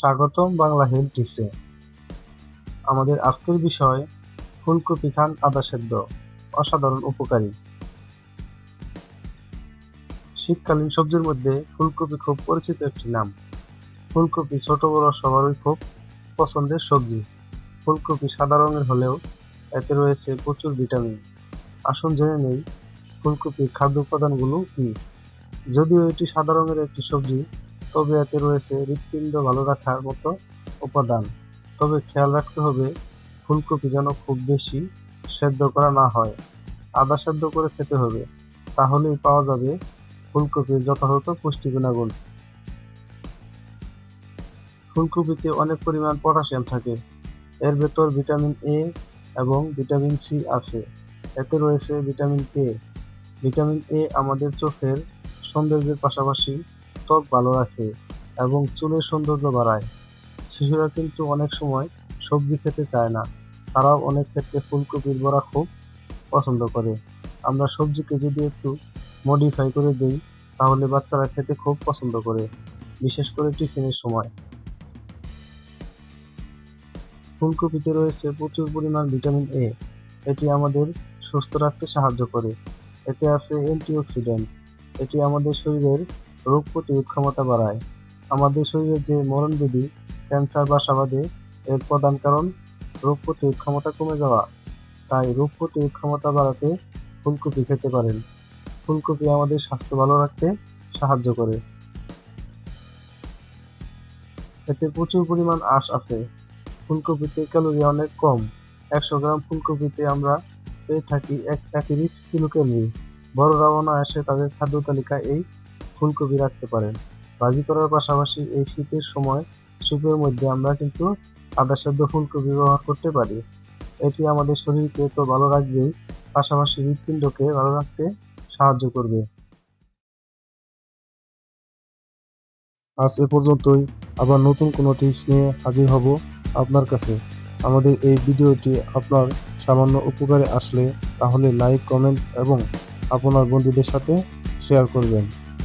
স্বাগতম বাংলা হেলথ টিপসে আমাদের আজকের বিষয়, ফুলকপি খান আদা সেদ্ধ, অসাধারণ উপকারী। শীতকালীন সবজির মধ্যে ফুলকপি খুব পরিচিত একটি নাম। ফুলকপি ছোট বড় সবারই খুব পছন্দের সবজি। ফুলকপি সাদা রঙের হলেও এতে রয়েছে প্রচুর ভিটামিন। আসুন জেনে নেই, ফুলকপির খাদ্য উপাদানগুলো কি? যদিও এটি সাদা রঙের একটি সবজি তবে এতে রয়েছে হৃৎপিণ্ড ভালো রাখার মতো উপাদান। তবে খেয়াল রাখতে হবে, ফুলকপি যেন খুব বেশি সেদ্ধ করা না হয়। আদা সেদ্ধ করে খেতে হবে, তাহলেই পাওয়া যাবে ফুলকপির যথাযথ পুষ্টি গুণাগুণ। ফুলকপিতে অনেক পরিমাণ পটাশিয়াম থাকে। এর ভেতর ভিটামিন এ এবং ভিটামিন সি আছে। এতে রয়েছে ভিটামিন কে। ভিটামিন এ আমাদের চোখের সৌন্দর্যের পাশাপাশি ত্বক ভালো রাখে এবং চুলের সৌন্দর্য বাড়ায়। শিশুরা কিন্তু অনেক সময় সবজি খেতে চায় না। তারাও অনেক ক্ষেত্রে ফুলকপির বড়া খুব পছন্দ করে। আমরা সবজিকে যদি একটু মডিফাই করে দিই, তাহলে বাচ্চারা খেতে খুব পছন্দ করে, বিশেষ করে টিফিনের সময়। ফুলকপিতে রয়েছে প্রচুর পরিমাণ ভিটামিন এ এটি আমাদের সুস্থ রাখতে সাহায্য করে। এতে আছে অ্যান্টিঅক্সিডেন্ট এটি আমাদের শরীরের রোগ প্রতিরোধ ক্ষমতা বাড়ায়। আমাদের শরীরের যে মরণবেদি ক্যান্সার বাসা বাঁধে এর প্রধান কারণ রোগ প্রতিরোধ ক্ষমতা কমে যাওয়া। তাই রোগ প্রতিরোধ ক্ষমতা বাড়াতে ফুলকপি খেতে পারেন। ফুলকপি আমাদের স্বাস্থ্য ভালো রাখতে সাহায্য করে। এতে প্রচুর পরিমাণ আঁশ আছে। ফুলকপিতে ক্যালোরি অনেক কম। একশো গ্রাম ফুলকপিতে আমরা পেয়ে থাকি এক প্যাকেট কিলো ক্যালোরি। বড়রা অনায়াসে তাদের খাদ্য তালিকায় এই ফুলকপি রাখতে পারেন। ভাজি করার পাশাপাশি এই শীতের সময় স্যুপের মধ্যে আমরা কিন্তু আদা সেদ্ধ ফুলকপি ব্যবহার করতে পারি। এটি আমাদের শরীরকে তো ভালো রাখবেই, পাশাপাশি হৃৎপিণ্ডকে ভালো রাখতে সাহায্য করবে। আজ এ পর্যন্তই। আবার নতুন কোনো টিপস নিয়ে হাজির হব আপনার কাছে। আমাদের এই ভিডিওটি আপনার সামান্য উপকারে আসলে তাহলে লাইক, কমেন্ট এবং আপনার বন্ধুদের সাথে শেয়ার করবেন।